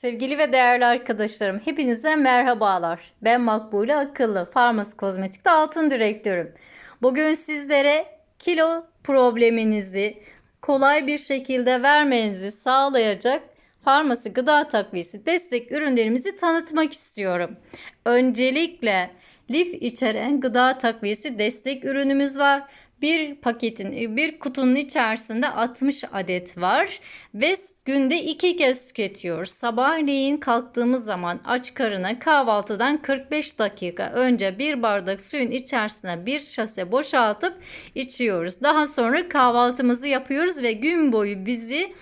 Sevgili ve değerli arkadaşlarım, hepinize merhabalar. Ben Makbule Akıllı, Farmasi Kozmetik'te altın direktörüm. Bugün sizlere kilo probleminizi kolay bir şekilde vermenizi sağlayacak farmasi gıda takviyesi destek ürünlerimizi tanıtmak istiyorum. Öncelikle lif içeren gıda takviyesi destek ürünümüz var. Bir paketin, bir kutunun içerisinde 60 adet var ve günde iki kez tüketiyoruz. Sabahleyin kalktığımız zaman aç karına kahvaltıdan 45 dakika önce bir bardak suyun içerisine bir şase boşaltıp içiyoruz. Daha sonra kahvaltımızı yapıyoruz ve gün boyu bizi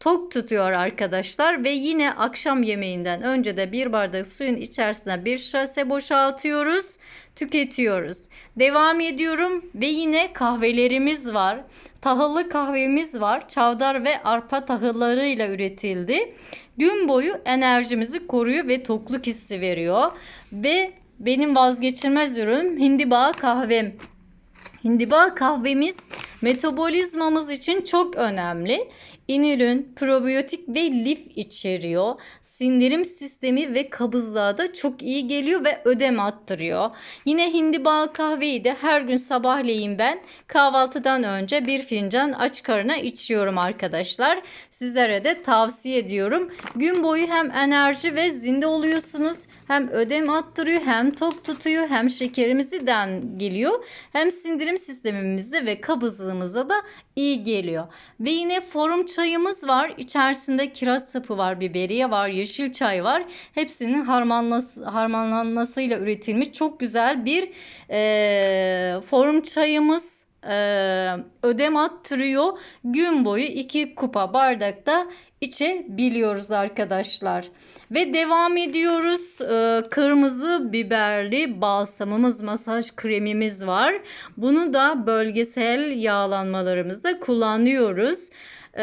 tok tutuyor arkadaşlar ve yine akşam yemeğinden önce de bir bardak suyun içerisine bir şase boşaltıyoruz, tüketiyoruz. Devam ediyorum ve yine kahvelerimiz var. Tahıllı kahvemiz var. Çavdar ve arpa tahıllarıyla üretildi. Gün boyu enerjimizi koruyor ve tokluk hissi veriyor. Ve benim vazgeçilmez ürünüm hindiba kahvem. Hindiba kahvemiz metabolizmamız için çok önemli. İnülin, probiyotik ve lif içeriyor. Sindirim sistemi ve kabızlığa da çok iyi geliyor ve ödem attırıyor. Yine hindiba kahveyi de her gün sabahleyin ben kahvaltıdan önce bir fincan aç karına içiyorum arkadaşlar. Sizlere de tavsiye ediyorum. Gün boyu hem enerji ve zinde oluyorsunuz hem ödem attırıyor hem tok tutuyor hem şekerimizi dengeliyor hem sindirim sistemimize ve kabızlığımıza da iyi geliyor. Ve yine forum çayımız var. İçerisinde kiraz sapı var, biberiye var, yeşil çay var. Hepsinin harmanlas harmanlanmasıyla üretilmiş çok güzel bir e, forum çayımız e, ödem attırıyor. Gün boyu iki kupa bardakta içebiliyoruz arkadaşlar. Ve devam ediyoruz. Ee, kırmızı biberli balsamımız, masaj kremimiz var. Bunu da bölgesel yağlanmalarımızda kullanıyoruz. Ee,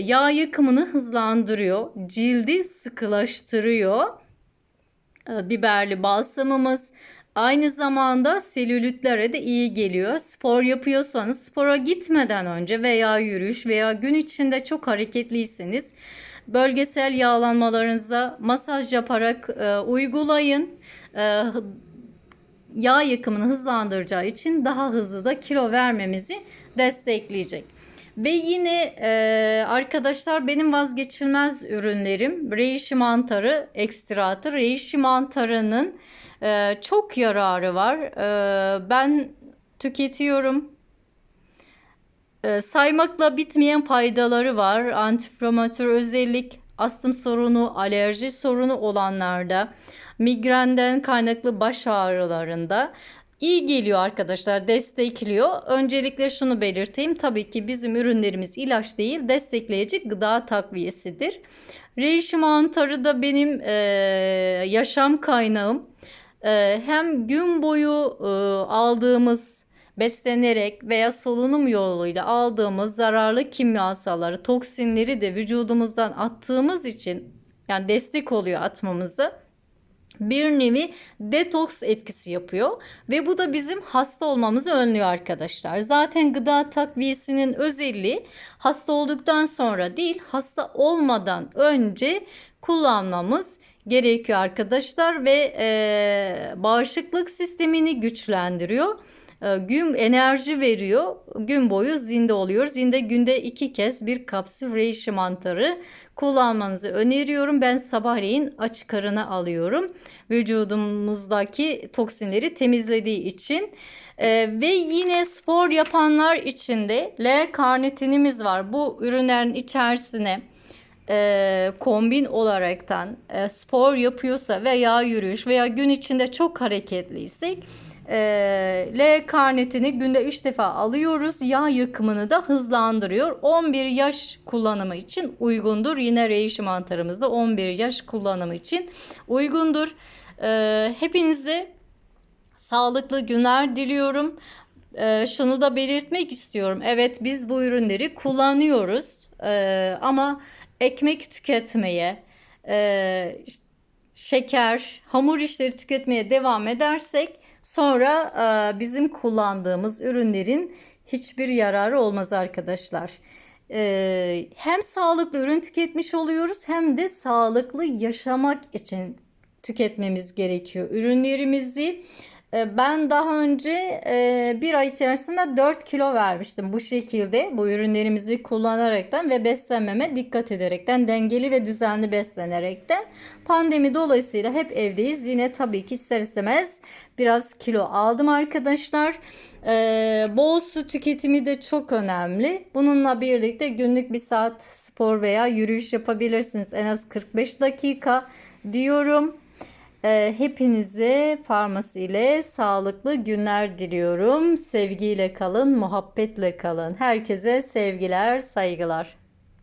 yağ yakımını hızlandırıyor. Cildi sıkılaştırıyor. Ee, biberli balsamımız Aynı zamanda selülitlere de iyi geliyor. Spor yapıyorsanız spora gitmeden önce veya yürüyüş veya gün içinde çok hareketliyseniz bölgesel yağlanmalarınıza masaj yaparak e, uygulayın. E, yağ yakımını hızlandıracağı için daha hızlı da kilo vermemizi destekleyecek. Ve yine e, arkadaşlar benim vazgeçilmez ürünlerim reishi mantarı ekstratı. Reishi mantarının e, çok yararı var. E, ben tüketiyorum. E, saymakla bitmeyen faydaları var. Antiinflamatör özellik, astım sorunu, alerji sorunu olanlarda, migrenden kaynaklı baş ağrılarında iyi geliyor arkadaşlar destekliyor. Öncelikle şunu belirteyim. Tabii ki bizim ürünlerimiz ilaç değil destekleyici gıda takviyesidir. Reishi mantarı da benim e, yaşam kaynağım. E, hem gün boyu e, aldığımız beslenerek veya solunum yoluyla aldığımız zararlı kimyasalları, toksinleri de vücudumuzdan attığımız için yani destek oluyor atmamızı bir nevi detoks etkisi yapıyor ve bu da bizim hasta olmamızı önlüyor arkadaşlar. Zaten gıda takviyesinin özelliği hasta olduktan sonra değil hasta olmadan önce kullanmamız gerekiyor arkadaşlar ve e, bağışıklık sistemini güçlendiriyor gün enerji veriyor. Gün boyu zinde oluyor. Zinde günde iki kez bir kapsül reishi mantarı kullanmanızı öneriyorum. Ben sabahleyin açık karına alıyorum. Vücudumuzdaki toksinleri temizlediği için. Ee, ve yine spor yapanlar için de L karnitinimiz var. Bu ürünlerin içerisine e, kombin olaraktan e, spor yapıyorsa veya yürüyüş veya gün içinde çok hareketliysek e, L karnetini günde 3 defa alıyoruz. Yağ yakımını da hızlandırıyor. 11 yaş kullanımı için uygundur. Yine reishi mantarımız da 11 yaş kullanımı için uygundur. E, hepinize sağlıklı günler diliyorum. E, şunu da belirtmek istiyorum. Evet biz bu ürünleri kullanıyoruz. E, ama ekmek tüketmeye, e, şeker, hamur işleri tüketmeye devam edersek sonra e, bizim kullandığımız ürünlerin hiçbir yararı olmaz arkadaşlar. e, hem sağlıklı ürün tüketmiş oluyoruz hem de sağlıklı yaşamak için tüketmemiz gerekiyor ürünlerimizi. E, Ben daha önce e, bir ay içerisinde 4 kilo vermiştim bu şekilde bu ürünlerimizi kullanaraktan ve beslenmeme dikkat ederekten dengeli ve düzenli beslenerekten pandemi dolayısıyla hep evdeyiz yine tabii ki ister istemez biraz kilo aldım arkadaşlar. E, bol su tüketimi de çok önemli. Bununla birlikte günlük bir saat spor veya yürüyüş yapabilirsiniz en az 45 dakika diyorum. Ee, hepinize farmasi ile sağlıklı günler diliyorum. Sevgiyle kalın, muhabbetle kalın. Herkese sevgiler, saygılar.